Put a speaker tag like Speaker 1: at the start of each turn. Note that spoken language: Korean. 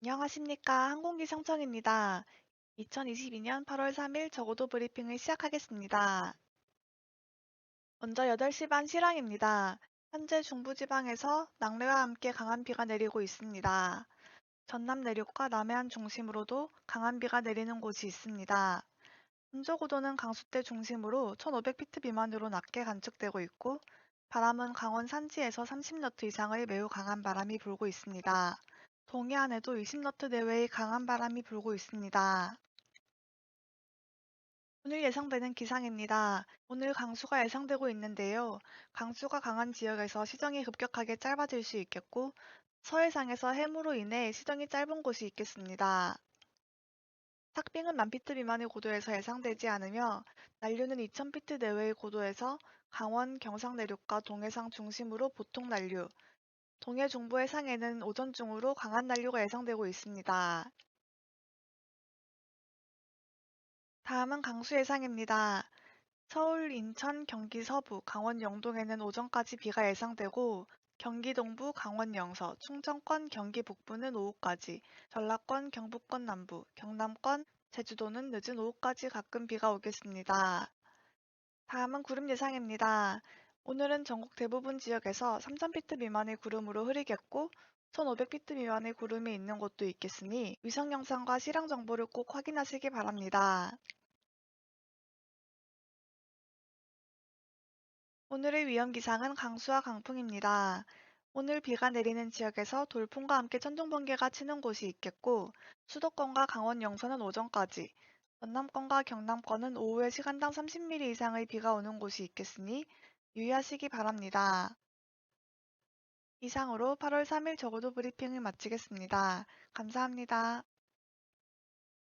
Speaker 1: 안녕하십니까. 항공기상청입니다. 2022년 8월 3일 저고도 브리핑을 시작하겠습니다. 먼저 8시 반 실황입니다. 현재 중부지방에서 낙뢰와 함께 강한 비가 내리고 있습니다. 전남 내륙과 남해안 중심으로도 강한 비가 내리는 곳이 있습니다. 현저고도는 강수대 중심으로 1500피트 미만으로 낮게 관측되고 있고 바람은 강원 산지에서 30너트 이상의 매우 강한 바람이 불고 있습니다. 동해안에도 20너트 내외의 강한 바람이 불고 있습니다. 오늘 예상되는 기상입니다. 오늘 강수가 예상되고 있는데요. 강수가 강한 지역에서 시정이 급격하게 짧아질 수 있겠고 서해상에서 해무로 인해 시정이 짧은 곳이 있겠습니다. 탁빙은 만피트 미만의 고도에서 예상되지 않으며 난류는 2000피트 내외의 고도에서 강원, 경상 내륙과 동해상 중심으로 보통 난류, 동해 중부 해상에는 오전 중으로 강한 난류가 예상되고 있습니다. 다음은 강수 예상입니다. 서울, 인천, 경기 서부, 강원 영동에는 오전까지 비가 예상되고 경기 동부, 강원 영서, 충청권, 경기 북부는 오후까지, 전라권, 경북권 남부, 경남권, 제주도는 늦은 오후까지 가끔 비가 오겠습니다. 다음은 구름 예상입니다. 오늘은 전국 대부분 지역에서 3000피트 미만의 구름으로 흐리겠고 1500피트 미만의 구름이 있는 곳도 있겠으니 위성 영상과 실황 정보를 꼭 확인하시기 바랍니다. 오늘의 위험 기상은 강수와 강풍입니다. 오늘 비가 내리는 지역에서 돌풍과 함께 천둥 번개가 치는 곳이 있겠고 수도권과 강원 영서는 오전까지, 전남권과 경남권은 오후에 시간당 30mm 이상의 비가 오는 곳이 있겠으니 유의하시기 바랍니다. 이상으로 8월 3일 적어도 브리핑을 마치겠습니다. 감사합니다.